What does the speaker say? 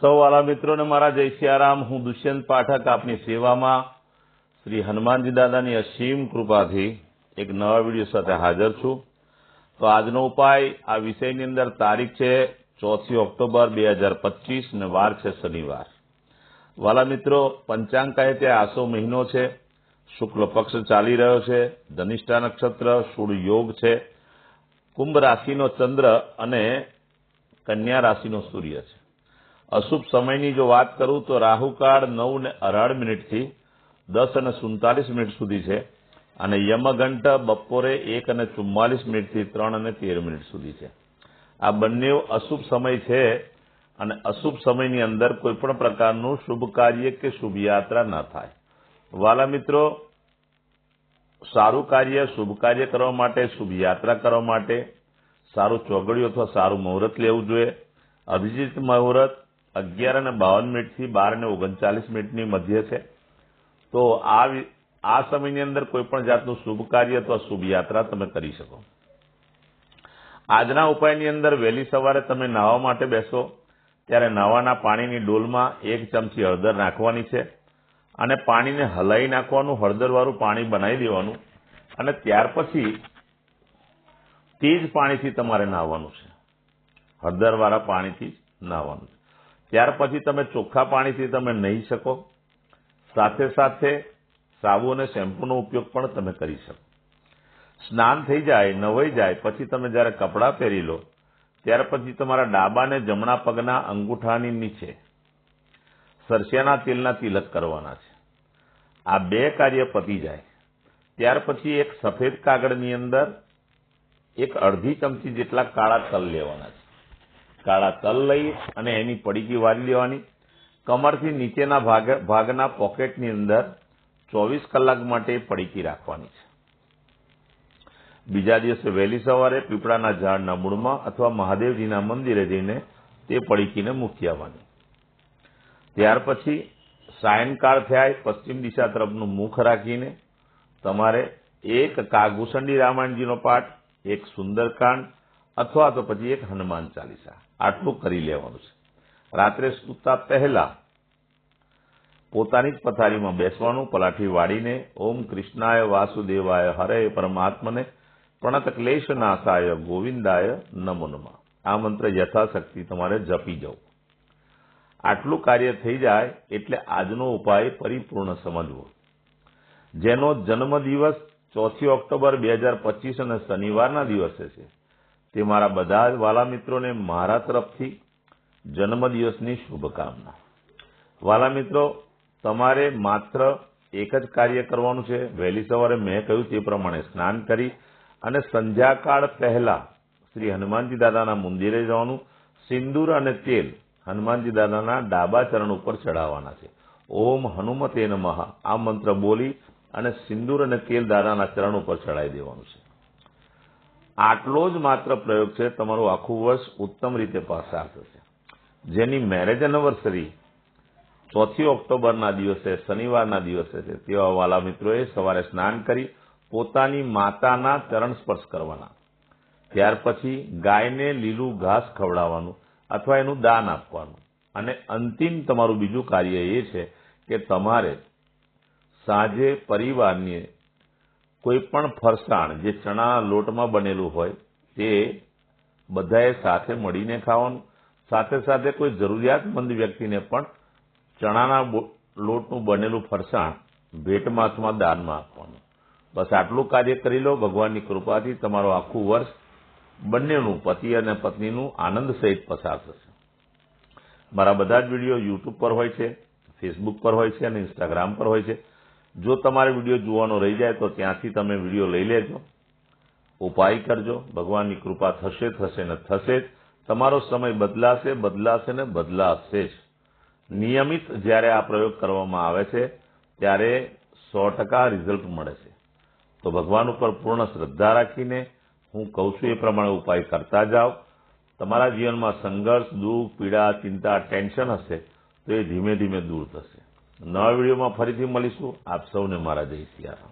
સૌ વાલા મિત્રોને મારા જય સિયારામ. હું દુષ્યંત પાઠક આપની સેવામાં શ્રી હનુમાનજી દાદાની અસીમ કૃપાથી એક નવા વીડિયો સાથે હાજર છું. તો આજનો ઉપાય આ વિષયની અંદર તારીખ છે ચોથી ઓક્ટોબર બે હજાર પચીસ ને વાર છે શનિવાર. વાલા મિત્રો, પંચાંગ કહે તે આસો મહિનો છે. શુક્લ પક્ષ ચાલી રહ્યો છે. ધનિષ્ઠા નક્ષત્ર, શુળ યોગ છે. કુંભ રાશિનો ચંદ્ર અને કન્યા રાશિનો સૂર્ય છે. અશુભ સમયની જો વાત કરું તો રાહુકાળ નવ ને અઢાર મિનિટથી દસ અને સુડતાલીસ મિનિટ સુધી છે અને યમઘંટ બપોરે એક અને ચુમ્માલીસ મિનિટથી ત્રણ અને તેર મિનિટ સુધી છે. આ બંને અશુભ સમય છે અને અશુભ સમયની અંદર કોઈ પણ પ્રકારનું શુભ કાર્ય કે શુભ યાત્રા ન થાય. વાલા મિત્રો, સારું કાર્ય, શુભ કાર્ય કરવા માટે, શુભ યાત્રા કરવા માટે સારું ચોગડિયું અથવા સારું મુહૂર્ત લેવું જોઈએ. અભિજીત મુહૂર્ત અગિયાર અને બાવન મિનિટથી બાર અને ઓગણચાલીસ મિનિટની મધ્ય છે. તો આ સમયની અંદર કોઈ પણ જાતનું શુભ કાર્ય અથવા શુભ યાત્રા તમે કરી શકો. આજના ઉપાયની અંદર વહેલી સવારે તમે નાહવા માટે બેસો. ત્યારે નાવાના પાણીની ડોલમાં એક ચમચી હળદર નાખવાની છે અને પાણીને હલાવી નાખવાનું, હળદરવાળું પાણી બનાવી દેવાનું અને ત્યાર પછી તે જ પાણીથી તમારે નાહવાનું છે. હળદરવાળા પાણીથી જ નાહવાનું છે. ત્યાર પછી તમે ચોખ્ખા પાણીથી તમે નહીં શકો. સાથે સાથે સાબુ અને શેમ્પૂનો ઉપયોગ પણ તમે કરી શકો. સ્નાન થઈ જાય, નવાઈ જાય, પછી તમે જ્યારે કપડાં પહેરી લો, ત્યાર પછી તમારા ડાબા અને જમણા પગના અંગૂઠાની નીચે સરસિયાના તેલના તિલક કરવાના છે. આ બે કાર્ય પતી જાય. ત્યાર પછી એક સફેદ કાગળની અંદર એક અડધી ચમચી જેટલા કાળા તલ લેવાના છે. કાળા તલ લઈ અને એની પડીકી વાળી લેવાની. કમરથી નીચેના ભાગ ભાગના પોકેટની અંદર ચોવીસ કલાક માટે પડીકી રાખવાની છે. બીજા દિવસે વહેલી સવારે પીપળાના ઝાડના મૂળમાં અથવા મહાદેવજીના મંદિરે જઈને તે પડીકીને મૂકી આવવાની. ત્યાર પછી સાયંકાળ થાય પશ્ચિમ દિશા તરફનું મુખ રાખીને તમારે એક કાગુસંડી રામાયણજીનો પાઠ, એક સુંદરકાંડ અથવા તો પછી એક હનુમાન ચાલીસા. આટલું કરી લેવાનું છે. રાત્રે સૂતા પહેલા પોતાની જ પથારીમાં બેસવાનું, પલાઠી વાળીને, ઓમ કૃષ્ણાય વાસુદેવાય હરે પરમાત્મને, પ્રણત ક્લેશ નાશાય ગોવિંદાય નમો નમઃ. આ મંત્ર યથાશક્તિ તમારે જપી જવું. આટલું કાર્ય થઈ જાય એટલે આજનો ઉપાય પરિપૂર્ણ સમજવો. જેનો જન્મદિવસ ચોથી ઓક્ટોબર બે હજાર પચીસ અને શનિવારના દિવસે છે. તે મારા બધા જ વાલા મિત્રોને મારા તરફથી જન્મદિવસની શુભકામના. વાલા મિત્રો, તમારે માત્ર એક જ કાર્ય કરવાનું છે. વહેલી સવારે મેં કહ્યું તે પ્રમાણે સ્નાન કરી અને સંધ્યાકાળ પહેલા શ્રી હનુમાનજી દાદાના મંદિરે જવાનું. સિંદૂર અને તેલ હનુમાનજી દાદાના ડાબા ચરણ ઉપર ચડાવવાના છે. ઓમ હનુમતે નમઃ. આ મંત્ર બોલી અને સિંદૂર અને તેલ દાદાના ચરણ ઉપર ચડાવી દેવાનું છે. આટલો જ માત્ર પ્રયોગ છે, તમારું આખું વર્ષ ઉત્તમ રીતે પસાર થશે. જેની મેરેજ એનિવર્સરી ચોથી ઓક્ટોબરના દિવસે, શનિવારના દિવસે છે, તેવા વાલા મિત્રોએ સવારે સ્નાન કરી પોતાની માતાના ચરણ સ્પર્શ કરવાના. ત્યાર પછી ગાયને લીલું ઘાસ ખવડાવવાનું અથવા એનું દાન આપવાનું. અને અંતિમ તમારું બીજું કાર્ય એ છે કે તમારે સાંજે પરિવારની કોઈ પણ ફરસાણ જે ચણા લોટમાં બનેલું હોય, તે બધાએ સાથે મળીને ખાવાનું. સાથે સાથે કોઈ જરૂરિયાતમંદ વ્યક્તિને પણ ચણાના લોટનું બનેલું ફરસાણ ભેટમાસમાં દાનમાં આપવાનું. બસ આટલું કાર્ય કરી લો. ભગવાનની કૃપાથી તમારું આખું વર્ષ બંનેનું, પતિ અને પત્નીનું આનંદ સહિત પસાર થશે. મારા બધા જ વીડિયો યુટ્યુબ પર હોય છે, ફેસબુક પર હોય છે અને ઇન્સ્ટાગ્રામ પર હોય છે. જો તમારે વીડિયો જોવાનો રહી જાય તો ત્યાંથી તમે વીડિયો લઈ લેજો. ઉપાય કરજો. ભગવાનની કૃપા થશે થશે ને થશે જ. તમારો સમય બદલાશે બદલાશે ને બદલાશે જ. નિયમિત જ્યારે આ પ્રયોગ કરવામાં આવે છે, ત્યારે સો ટકા રિઝલ્ટ મળે છે. તો ભગવાન ઉપર પૂર્ણ શ્રદ્ધા રાખીને હું કહું છું એ પ્રમાણે ઉપાય કરતા જાઓ. તમારા જીવનમાં સંઘર્ષ, દુઃખ, પીડા, ચિંતા, ટેન્શન હશે તો એ ધીમે ધીમે દૂર થશે. નવા વિડીયોમાં ફરીથી મળીશું. આપ સૌને મારા જય સિયારામ